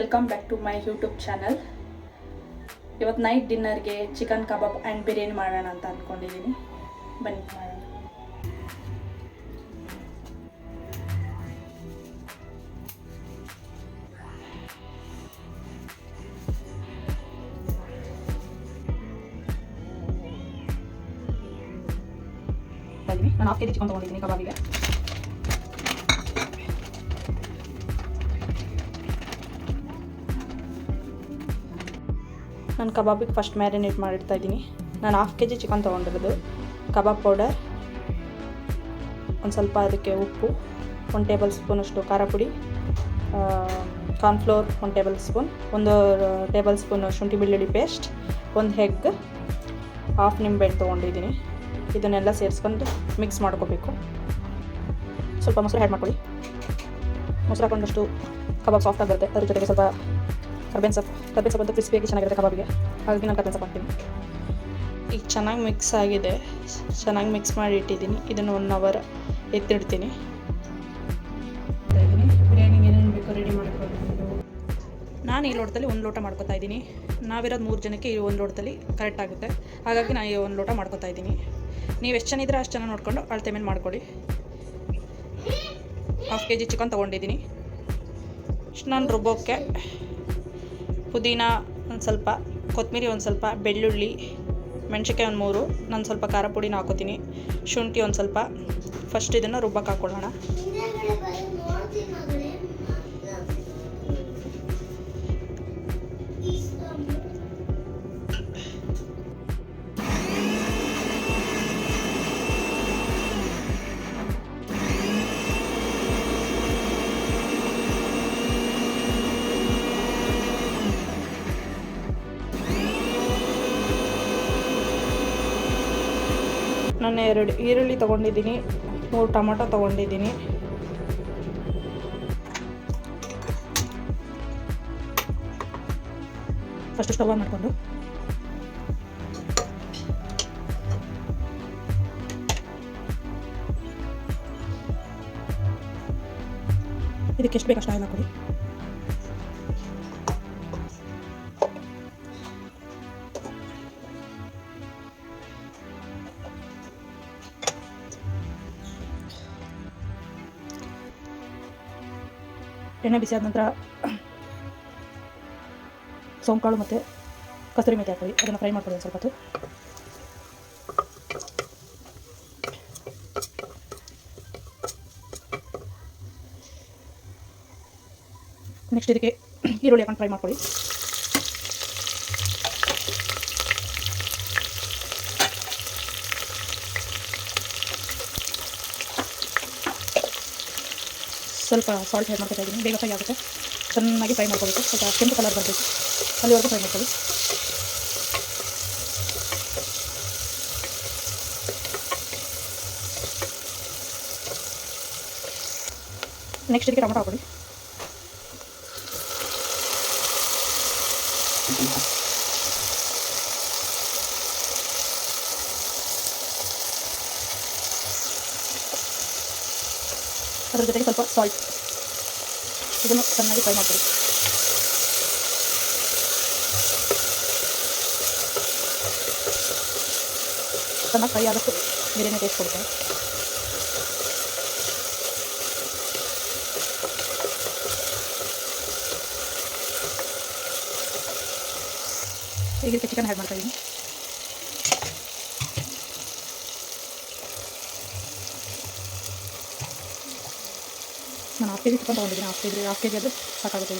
Welcome back to my YouTube channel ಇವತ್ತು night ಡಿನ್ನರ್ಗೆ chicken kebab and biryani ಮಾಡೋಣ ಅಂತ ಅಂದ್ಕೊಂಡಿದ್ದೀನಿ ಬನ್ನಿ ಮಾಡೋಣ. ಇದ್ದೀನಿ ನಾನು ಹಾಫ್ ಕೆ ಜಿ ಚಿಕನ್ ತೊಗೊಂಡಿದ್ದೀನಿ ಕಬಾಬಿಗೆ ನಾನು ಕಬಾಬಿಗೆ ಫಸ್ಟ್ ಮ್ಯಾರಿನೇಟ್ ಮಾಡಿರ್ತಾ ಇದ್ದೀನಿ. ನಾನು ಹಾಫ್ ಕೆ ಜಿ ಚಿಕನ್ ತೊಗೊಂಡಿರೋದು. ಕಬಾಬ್ ಪೌಡರ್ ಒಂದು ಸ್ವಲ್ಪ ಅದಕ್ಕೆ ಉಪ್ಪು, ಒಂದು ಟೇಬಲ್ ಸ್ಪೂನಷ್ಟು ಖಾರ ಪುಡಿ ಕಾರ್ನ್ಫ್ಲೋರ್ ಒಂದು ಟೇಬಲ್ ಸ್ಪೂನ್ ಒಂದು ಟೇಬಲ್ ಸ್ಪೂನ್ ಶುಂಠಿ ಬೆಳ್ಳುಳ್ಳಿ ಪೇಸ್ಟ್ ಒಂದು ಹೆಗ್ ಹಾಫ್ ನಿಂಬೆಹಣ್ಣು ತೊಗೊಂಡಿದ್ದೀನಿ. ಇದನ್ನೆಲ್ಲ ಸೇರಿಸ್ಕೊಂಡು ಮಿಕ್ಸ್ ಮಾಡ್ಕೋಬೇಕು. ಸ್ವಲ್ಪ ಮೊಸರು ಆ್ಯಡ್ ಮಾಡ್ಕೊಳ್ಳಿ. ಮೊಸರು ಹಾಕೊಂಡಷ್ಟು ಕಬಾಬ್ ಸಾಫ್ಟ್ ಆಗಿರುತ್ತೆ ಅದ್ರ ಜೊತೆಗೆ ಸ್ವಲ್ಪ ಕರ್ಬೇನ್ ಸೊಪ್ಪು. ಕರ್ಬೇನ್ ಸೊಪ್ಪು ಅಂತ ಕ್ರಿಸ್ಪಿಯಾಗಿ ಚೆನ್ನಾಗಿರುತ್ತೆ ಕಬಾಬಿಗೆ. ಹಾಗಾಗಿ ನಾನು ಕರ್ಬೇನ್ ಸೊಪ್ಪು ಹಾಕ್ತೀನಿ. ಈಗ ಚೆನ್ನಾಗಿ ಮಿಕ್ಸ್ ಆಗಿದೆ. ಚೆನ್ನಾಗಿ ಮಿಕ್ಸ್ ಮಾಡಿ ಇಟ್ಟಿದ್ದೀನಿ. ಇದನ್ನು ಒನ್ ಅವರ್ ಎತ್ತಿಡ್ತೀನಿ. ಬಿರಿಯಾನಿಗೆ ಏನೇನು ಬೇಕು ರೆಡಿ ಮಾಡ್ಕೊಂಡು ನಾನು ಈ ಲೋಟದಲ್ಲಿ ಒಂದು ಲೋಟ ಮಾಡ್ಕೊತಾ ಇದ್ದೀನಿ. ನಾವಿರೋದು ಮೂರು ಜನಕ್ಕೆ ಈ ಒಂದು ಲೋಟದಲ್ಲಿ ಕರೆಕ್ಟ್ ಆಗುತ್ತೆ. ಹಾಗಾಗಿ ನಾನು ಈ ಒಂದು ಲೋಟ ಮಾಡ್ಕೊತಾ ಇದ್ದೀನಿ. ನೀವು ಎಷ್ಟು ಜನ ಇದ್ರೆ ಅಷ್ಟು ಜನ ನೋಡಿಕೊಂಡು ಅಳತೆ ಮೇಲೆ ಮಾಡ್ಕೊಳ್ಳಿ. ಹಾಫ್ ಕೆ ಜಿ ಚಿಕನ್ ತೊಗೊಂಡಿದ್ದೀನಿ. ಇಷ್ಟು ನಾನು ರುಬ್ಬೋಕ್ಕೆ ಪುದೀನ, ಒಂದು ಸ್ವಲ್ಪ ಕೊತ್ತಂಬರಿ ಒಂದು ಸ್ವಲ್ಪ ಬೆಳ್ಳುಳ್ಳಿ, ಮೆಣಸಿನ್ಕಾಯಿ ಒಂದು ಮೂರು ನಾನು ಸ್ವಲ್ಪ ಖಾರ ಪುಡಿನ ಹಾಕೋತೀನಿ. ಶುಂಠಿ ಒಂದು ಸ್ವಲ್ಪ. ಫಸ್ಟ್ ಇದನ್ನು ರುಬ್ಬಕ್ಕೆ ಹಾಕ್ಕೊಳ್ಳೋಣ ನಾನು ಎರಡು ಈರುಳ್ಳಿ ತೊಗೊಂಡಿದ್ದೀನಿ, ಮೂರು ಟೊಮೊಟೊ ತೊಗೊಂಡಿದ್ದೀನಿ. ಫಸ್ಟ್ ಸ್ಟವ್ ಆನ್ ಮಾಡಿಕೊಂಡು. ಇದಕ್ಕೆ ಎಷ್ಟು ಬೇಕಷ್ಟು ಆಯಿಲ್ ಹಾಕೊಳ್ಳಿ ಎಣ್ಣೆ ಬಿಸಿ ಆದ ನಂತರ ಸೋಂಕಾಳು ಮತ್ತು ಕಸ್ತೂರಿ ಮೆಥಿ ಅದನ್ನು ಫ್ರೈ ಮಾಡ್ಕೊಳ್ಳಿ ಒಂದು ಸ್ವಲ್ಪ ಹೊತ್ತು. ನೆಕ್ಸ್ಟ್ ಇದಕ್ಕೆ ಈರುಳ್ಳಿ ಹಾಕೊಂಡು ಫ್ರೈ ಮಾಡ್ಕೊಳ್ಳಿ. ಸ್ವಲ್ಪ ಸಾಲ್ಟ್ ಆ್ಯಡ್ ಮಾಡ್ಕೊತಾ ಇದ್ದೀನಿ. ಬೇಗ ಫ್ರೈ ಆಗುತ್ತೆ. ಚೆನ್ನಾಗಿ ಫ್ರೈ ಮಾಡ್ಕೋಬೇಕು. ಸ್ವಲ್ಪ ಕೆಂಪು ಕಲರ್ ಬರಬೇಕು. ಅಲ್ಲಿವರೆಗೂ ಫ್ರೈ ಮಾಡ್ಕೊಳ್ಳಿ. ನೆಕ್ಸ್ಟ್ ಇದಕ್ಕೆ ಟೊಮೊಟೊ ಹಾಕೊಳ್ಳಿ ಅದ್ರ ಜೊತೆಗೆ ಸ್ವಲ್ಪ ಸಾಲ್ಟ್ ಇದನ್ನು ಚೆನ್ನಾಗಿ ಫ್ರೈ ಮಾಡ್ಕೊಳ್ಳಿ ಚೆನ್ನಾಗಿ ಫ್ರೈ ಆದಷ್ಟು ಬಿರಿಯಾನಿ ಟೇಸ್ಟ್ ಕೊಡುತ್ತೆ ಈಗ ಚಿಕನ್ ಆ್ಯಡ್ ಮಾಡ್ತಾ ಇದ್ದೀನಿ ನಾನು ಹಾಫ್ ಕೆ ಜಿ ಚಿಕನ್ ತೊಗೊಂಡಿದ್ದೀನಿ half K G half K G ಅದು ಸಾಕಾಗುತ್ತೆ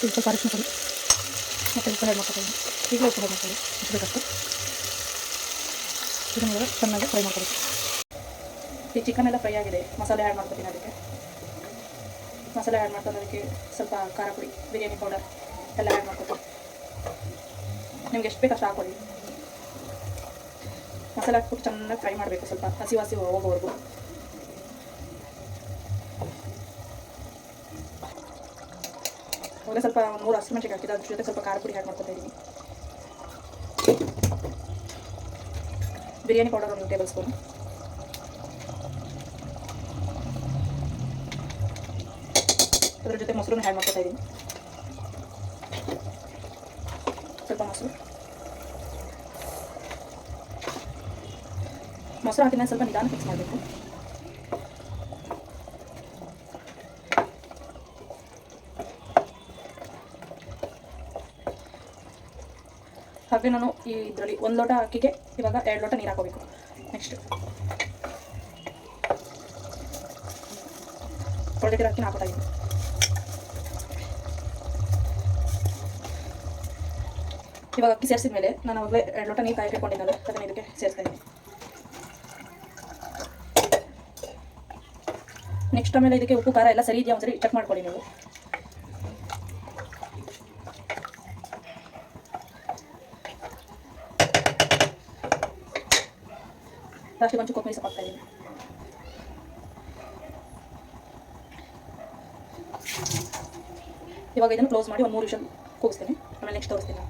ಸ್ವಲ್ಪ ಅರಿಶಿನ ಪುಡಿ ಮತ್ತು ಉಪ್ಪು ಹೆಡ್ ಮಾಡ್ಕೊತೀನಿ. ಈಗಲೇ ಉಪ್ಪು ಹೆಡ್ ಮಾಡ್ಕೊಳ್ಳಿ ಎಷ್ಟು ಬೇಕಷ್ಟು. ಚೆನ್ನಾಗಿ ಫ್ರೈ ಮಾಡ್ಕೊಳ್ಳಿ ಈ ಚಿಕನ್ ಎಲ್ಲ ಫ್ರೈ ಆಗಿದೆ, ಮಸಾಲೆ ಆ್ಯಡ್ ಮಾಡ್ಕೊತೀನಿ ಅದಕ್ಕೆ. ಮಸಾಲೆ ಆ್ಯಡ್ ಮಾಡ್ಕೊಂಡು ಅದಕ್ಕೆ ಸ್ವಲ್ಪ ಖಾರ ಪುಡಿ, ಬಿರಿಯಾನಿ ಪೌಡರ್ ಎಲ್ಲ ಆ್ಯಡ್ ಮಾಡ್ಕೊತೀನಿ. ನಿಮ್ಗೆ ಎಷ್ಟು ಬೇಕಷ್ಟು ಹಾಕೊಳ್ಳಿ ಮಸಾಲೆ ಹಾಕ್ಬಿಟ್ಟು ಚೆನ್ನಾಗಿ ಫ್ರೈ ಮಾಡಬೇಕು, ಸ್ವಲ್ಪ ಹಸಿ ಹಸಿ ಹೋಗೋವರೆಗೂ. ಆಮೇಲೆ ಸ್ವಲ್ಪ ಮೂರು ಹಸಿಮೆಣ್ಸಿಗೆ ಹಾಕಿದ್ದು, ಅದ್ರ ಜೊತೆ ಸ್ವಲ್ಪ ಖಾರ ಪುಡಿ ಹಾಕಿ ಮಾಡ್ಕೊತಾ ಇದ್ದೀನಿ ಬಿರಿಯಾನಿ ಪೌಡರ್ ಒಂದು ಟೇಬಲ್ ಸ್ಪೂನ್ ಅದ್ರ ಜೊತೆ ಮೊಸರು ಹ್ಯಾಡ್ ಮಾಡ್ಕೊತಾ ಇದ್ದೀನಿ ಸ್ವಲ್ಪ ಮೊಸರು. ಮೊಸರು ಹಾಕಿದ ಸ್ವಲ್ಪ ನಿಧಾನ ಫಿಕ್ಸ್ ಮಾಡಬೇಕು. ಹಾಗೆ ನಾನು ಈ ಇದರಲ್ಲಿ ಒಂದು ಲೋಟ ಅಕ್ಕಿಗೆ ಇವಾಗ ಎರಡು ಲೋಟ ನೀರು ಹಾಕೋಬೇಕು ನೆಕ್ಸ್ಟ್ ತೊಳೆದಿರೋ ಅಕ್ಕಿನ ಹಾಕೋತಾ ಇವಾಗ ಅಕ್ಕಿ ಸೇರಿಸಿದ ಮೇಲೆ ನಾನು ಅವಾಗಲೇ ಎರಡು ಲೋಟ ನೀರು ಕಾಯಿ ಇಟ್ಕೊಂಡಿದ್ದಲ್ಲ ಅದನ್ನು ಇದಕ್ಕೆ ಸೇರಿಸ್ತಾ ಇದ್ದೀನಿ. ನೆಕ್ಸ್ಟ್ ಆಮೇಲೆ ಇದಕ್ಕೆ ಉಪ್ಪು, ಖಾರ ಎಲ್ಲ ಸರಿ ಇದೆಯಾ ಒಂದ್ಸರಿ? ಚೆಕ್ ಮಾಡ್ಕೊಳ್ಳಿ ನೀವು. ಲಾಸ್ಟಿಗೆ ಒಂಚೂರು ಕೊಬ್ಬರಿ ಸೊಪ್ಪು ಇದ್ದೀನಿ. ಇವಾಗ ಇದನ್ನು ಕ್ಲೋಸ್ ಮಾಡಿ ಒಂದು ಮೂರು ವಿಷಲ್ ಕೂಗಿಸ್ತೀನಿ. ಆಮೇಲೆ ನೆಕ್ಸ್ಟ್ ತೋರಿಸ್ತೀನಿ.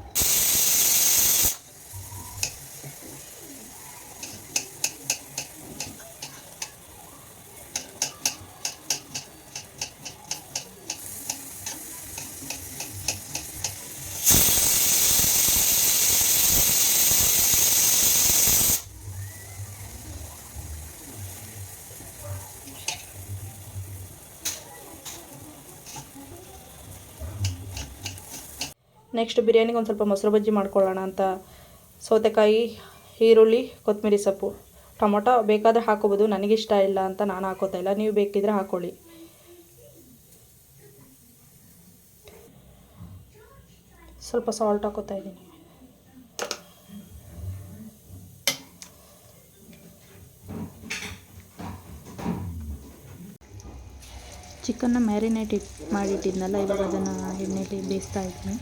ನೆಕ್ಸ್ಟ್ ಬಿರಿಯಾನಿಗೆ ಒಂದು ಸ್ವಲ್ಪ ಮೊಸರು ಬಜ್ಜಿ ಮಾಡ್ಕೊಳ್ಳೋಣ ಅಂತ. ಸೌತೆಕಾಯಿ, ಈರುಳ್ಳಿ ಕೊತ್ತಂಬರಿ ಸೊಪ್ಪು. ಟೊಮೊಟೊ ಬೇಕಾದರೆ ಹಾಕೋಬೋದು ನನಗಿಷ್ಟ ಇಲ್ಲ ಅಂತ ನಾನು ಹಾಕೋತಾ ಇಲ್ಲ. ನೀವು ಬೇಕಿದ್ರೆ ಹಾಕೊಳ್ಳಿ. ಸ್ವಲ್ಪ ಸಾಲ್ಟ್ ಹಾಕೋತಾ ಇದ್ದೀನಿ. ಚಿಕನ್ನ ಮ್ಯಾರಿನೇಟ್ ಇಟ್ ಮಾಡಿಟ್ಟಿದ್ನಲ್ಲ, ಇವಾಗ ಅದನ್ನು ಎಣ್ಣೆಯಲ್ಲಿ ಬೇಯಿಸ್ತಾ ಇದ್ದೀನಿ.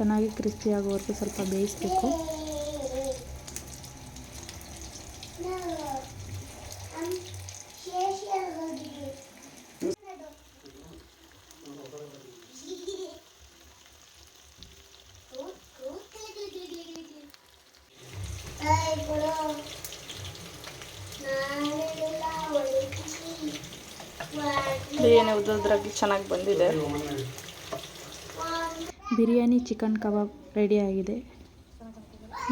ಚೆನ್ನಾಗಿ ಕ್ರಿಸ್ಪಿ ಆಗೋವರೆಗೂ ಸ್ವಲ್ಪ ಬೇಯಿಸ್ಬೇಕು. ಬಿರಿಯಾನಿ ಉದ್ರದ್ರಾಗಿ ಚೆನ್ನಾಗಿ ಬಂದಿದೆ. ಬಿರಿಯಾನಿ ಚಿಕನ್ ಕಬಾಬ್ ರೆಡಿಯಾಗಿದೆ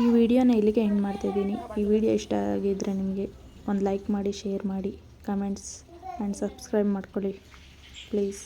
ಈ ವಿಡಿಯೋನ ಇಲ್ಲಿಗೆ ಎಂಡ್ ಮಾಡ್ತಿದ್ದೀನಿ ಈ ವಿಡಿಯೋ ಇಷ್ಟ ಆಗಿದ್ದರೆ ನಿಮಗೆ ಒಂದು ಲೈಕ್ ಮಾಡಿ ಶೇರ್ ಮಾಡಿ ಕಮೆಂಟ್ಸ್ ಆ್ಯಂಡ್ ಸಬ್ಸ್ಕ್ರೈಬ್ ಮಾಡ್ಕೊಳ್ಳಿ. ಪ್ಲೀಸ್